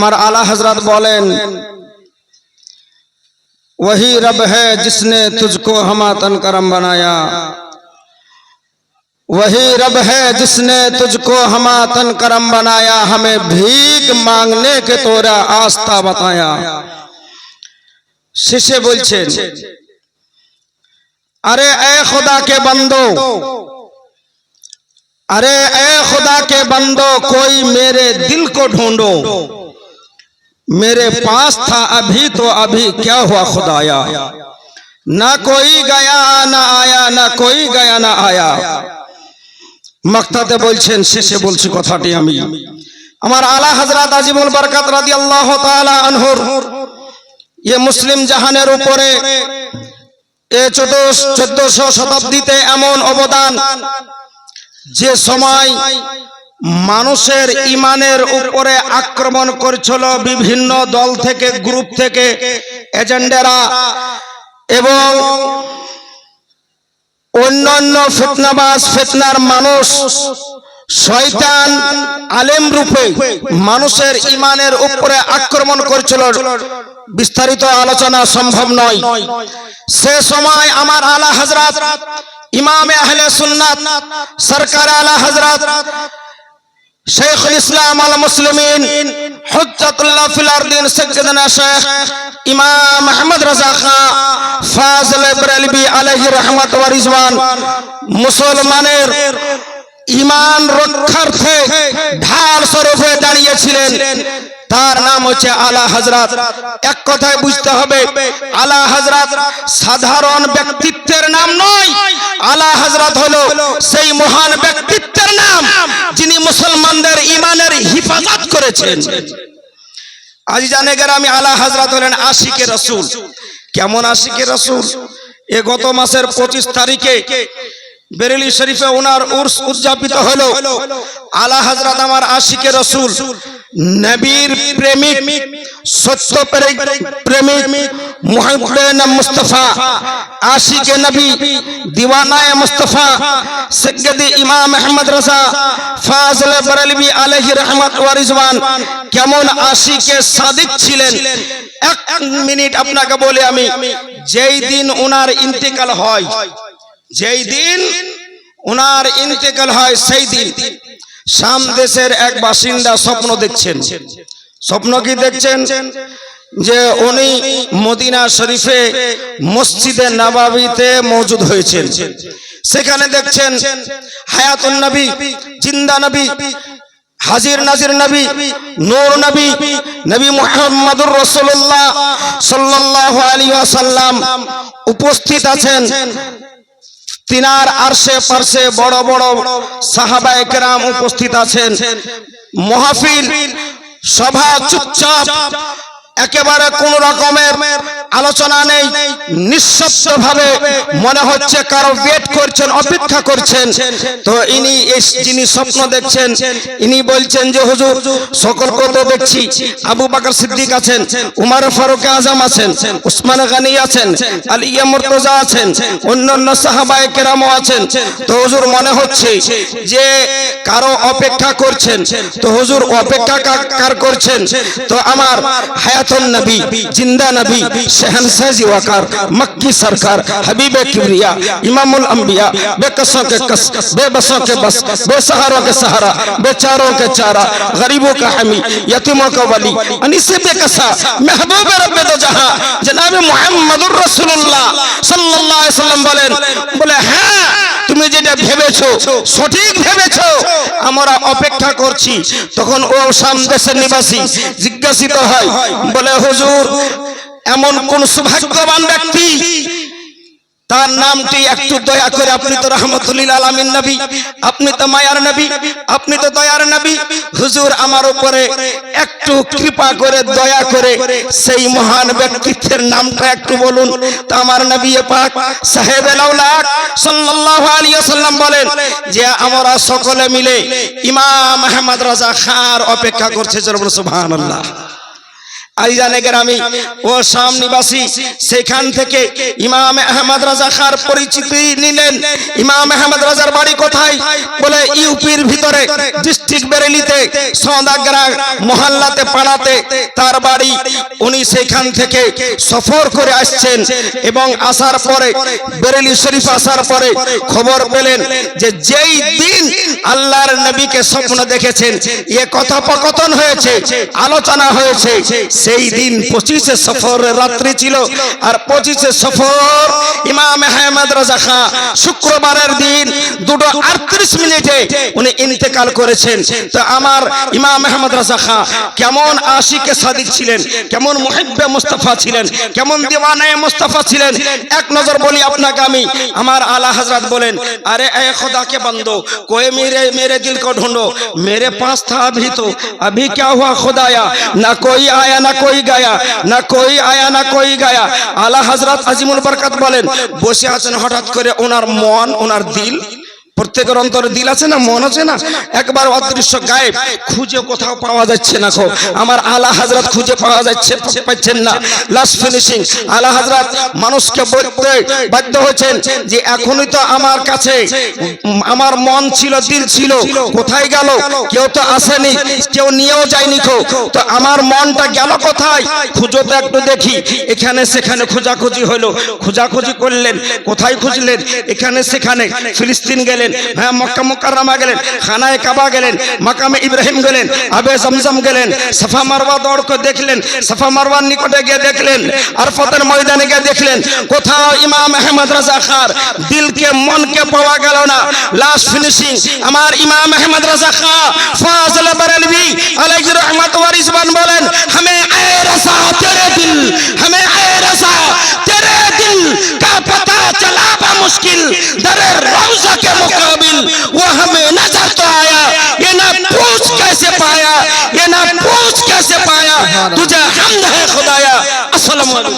আমার আলা হজরত বলেন वही रब है जिसने तुझको हमा तन करम बनाया वही रब है जिसने तुझको हमा तन करम बनाया हमें भीख मांगने के तोरा आस्था बताया শেষে বলছেন अरे ए खुदा के बंदो अरे ए खुदा के बंदो कोई मेरे दिल को ढूंढो मेरे पास था अभी तो अभी क्या हुआ खुदाया ना कोई गया ना आया ना कोई गया ना आया মক্তাতে বলছেন শেষে বলছি কথাটি আমি আমার আলা হজরত আজিমুল বরকত রাদিয়াল্লাহু তাআলা আনহুর ये মুসলিম জাহানের উপরে এ চোদ্দশো শতাব্দীতে এমন অবদান যে সময় মানুষের ইমানের উপরে আক্রমণ করছিল বিভিন্ন দল থেকে, গ্রুপ থেকে, এজেন্ডারা এবং অন্যান্য ফিতনাবাজ, ফিতনার মানুষ, শয়তান আলেম রূপে মানুষের ইমানের উপরে আক্রমণ করছিল। বিস্তারিত আলোচনা সম্ভব নয়। সে সময় আমার আলা হজরত ইমাম আহলে সুন্নাত, সরকার আলা হজরত শেখ ইসলাম আল মুসলিমিন হুজ্জাতুল্লাহ ফিল আরদিন সাইয়্যিদনা শেখ ইমাম আহমদ রাজা খান ফাজল বরেলভি আলাইহি রাহমাত ওয়া রিজওয়ান মুসলমানের ইমান রক্ষার্থে ঢাল স্বরূপে দাঁড়িয়েছিলেন। তার নাম হচ্ছে আলা হজরত এক কথায় বুঝতে হবে, আলা হজরত সাধারণ ব্যক্তিত্বের নাম নয়। আলা হজরত হলো সেই মহান ব্যক্তিত্বের নাম যিনি মুসলমানদের ইমানের হিফাজত করেছেন। আজ জানে আমি আলা হজরত হলেন আশিকে রসুল। কেমন আশিকে রসুল? এ গত মাসের পঁচিশ তারিখে বেরেলি শরীফে ওনার উর্স উদযাপিত হলো। আলা হজরত আমার আশিকে রসুল, নবীর প্রেমিক, সত্য প্রেমিক মুহাম্মদ মুস্তফা, আশিকে নবী, দিওয়ানায় মুস্তফা, সৈয়দ ইমাম আহমদ রাজা, ফাজল বরেলভি আলাইহি রহমত ওয়া রিজওয়ান, কেমন আশিকে সাদিক ছিলেন? এক মিনিট আপনাকে বলে আমি, যেই দিন ওনার ইন্তেকাল হয় যেই দিন ওনার ইন্তেকাল হয়, সেই দিন শাম দেশের এক বাসিন্দা স্বপ্ন দেখছেন। স্বপ্ন কি দেখছেন? যে উনি মদিনা শরীফে মসজিদে নবাবিতে মজুদ হয়েছেন। সেখানে দেখছেন হায়াতুন নবী, জিন্দা নবী, হাজির নাজির নবী, নূর নবী নবী মুহাম্মদুর রাসূলুল্লাহ সাল্লাল্লাহু আলাইহি ওয়াসাল্লাম উপস্থিত আছেন। তিনার আরশে পারশে বড় বড় সাহাবা একরাম উপস্থিত আছেন। মহাফিল সভা চুপচাপ, একেবারে কোন রকমের আলোচনা নেই। নিঃশব্দ ভাবে মনে হচ্ছে কারও ওয়েট করছেন, অপেক্ষা করছেন। তো ইনি যিনি স্বপ্ন দেখছেন, ইনি বলছেন যে, হুজুর, সকল কত দেখছি। আবু বাকর সিদ্দিক আছেন, উমার ফারুক আজম আছেন, উসমান গানি আছেন, আলিয়া মুর্তজা আছেন, অন্যান্য সাহাবায়ে কেরামও আছেন। তো হুজুর, মনে হচ্ছে যে কারও অপেক্ষা করছেন। তো হুজুর, অপেক্ষা কার করছেন? তো আমার হায়াতুন নবী, জিন্দা নবী शहनशाही वकार मक्की सरकार हबीब किबरिया इमामुल अंबिया बेकसों के कस बेबसों के बस बेसहारों के सहारा बेचारों के चारा गरीबों का हमी यतीमों का वली अनिसे बेकसा महबूब रब दो जहां जनाब मुहम्मदुर रासूलुल्लाह সাল্লাল্লাহু আলাইহি সাল্লাম বলেন বলে হ্যাঁ তুমি যেটা ভেবেছো সঠিক ভেবেছো আমরা অপেক্ষা করছি তখন ও শাম দেশের নিবাসী জিজ্ঞাসিত হয় বলে হুজুর এমন কোন সৌভাগ্যবান ব্যক্তি, তার নামটি একটু দয়া করে আপনি তো রহমতুল্লিল আলমিন নবী, আপনি তো মায়ার নবী, আপনি তো দয়ার নবী। হুজুর, আমার উপরে একটু কৃপা করে, দয়া করে সেই মহান ব্যক্তিত্বের নামটা একটু বলুন। তা আমার নবী পাক সাহেব ওয়াসাল্লাম বলেন যে, আমরা সকলে মিলে ইমাম আহমদ রাজা খার অপেক্ষা করছে। সুবহানাল্লাহ। আইজানে গ্রামী, ও শাম সেখান থেকে ইমাম আহমদ রাজা খার পরিচিতি নিলেন। ইমাম আহমদ রাজার বাড়ি কোথায়? বলে, ইউপির ভিতরে, ডিস্ট্রিক্ট বেরেলিতে মহল্লাতে, পাড়াতে। তার বাড়ি উনি সেখান থেকে সফর করে আসছেন এবং আসার পরে, বেরেলি শরীফ আসার পরে খবর পেলেন যে, যেই দিন আল্লাহর নবীকে স্বপ্ন দেখেছেন, এ কথোপকথন হয়েছে, আলোচনা হয়েছে সেই দিন পঁচিশে সফর রাত্রি ছিল আর পঁচিশে সফর ইমাম আহমদ রাজা খা শুক্রবারের দিন দুটো আটত্রিশ মিনিটে উনি ইন্তেকাল করেছেন তো আমার ইমাম আহমদ রাজা খা কেমন আশিকে সাদিক ছিলেন কেমন মুহিব্বে মুস্তাফা ছিলেন কেমন দিওয়ানায় মুস্তাফা ছিলেন এক নজর বলি আপনাকে আমি আমার আলা হজরত বলেন अरे ए खुदा के बंदो कोई मेरे मेरे दिल को ढूंढो मेरे पास था अभी तो अभी क्या हुआ खुदाया ना कोई आया ना না কই গায়া, না কই আয়া, না কই গায়া। আলা হজরত আজিমুল বরকত বলেন, বসে আছেন হঠাৎ করে ওনার মন, ওনার দিল। প্রত্যেকের অন্তরে দিল আছে না, মন আছে না? একবার অদৃশ্য গায়েব খুঁজে কোথাও পাওয়া যাচ্ছে না খো আমার আলা হাজরাত খুঁজে পাওয়া যাচ্ছে, পাচ্ছেন না। লাস্ট ফিনিশিং আলা হাজরাত মানুষকে বলতে বাধ্য হয়েছেন যে এখনই তো আমার কাছে, আমার মন ছিল, দিল ছিল, কোথায় গেল? কেউ তো আসেনি, কেউ নিয়েও যায়নি খো তো আমার মনটা গেল কোথায়? খুঁজো তো একটু দেখি। এখানে সেখানে খোঁজাখুঁজি হলো। খোঁজাখুঁজি করলেন, কোথায় খুঁজলেন? এখানে সেখানে ফিলিস্তিন গেলেন। হ্যাঁ মক্কা মোকাররামা গেলেন, খানায় কাবা গেলেন, মাকামে ইব্রাহিম গেলেন, আবে জমজম গেলেন, সাফা মারওয়া দৌড় করে দেখলেন, সাফা মারওয়ার নিকটে গিয়ে দেখলেন, আরফতের ময়দানে গিয়ে দেখলেন, কোথাও ইমাম আহমদ রাজা খার, দিলকে মনকে পাওয়া গেল না লাস্ট ফিনিশিং আমার ইমাম আহমদ রাজা খা, ফাজল বরেলভি আলাইহি রহমত ওয়ারিস বলেন, হামে আয়ে রাসা, তেরে দিল, হামে আয়ে রাসা, তেরে দিল কা तुझे हमद है खुदाया। वालेकुम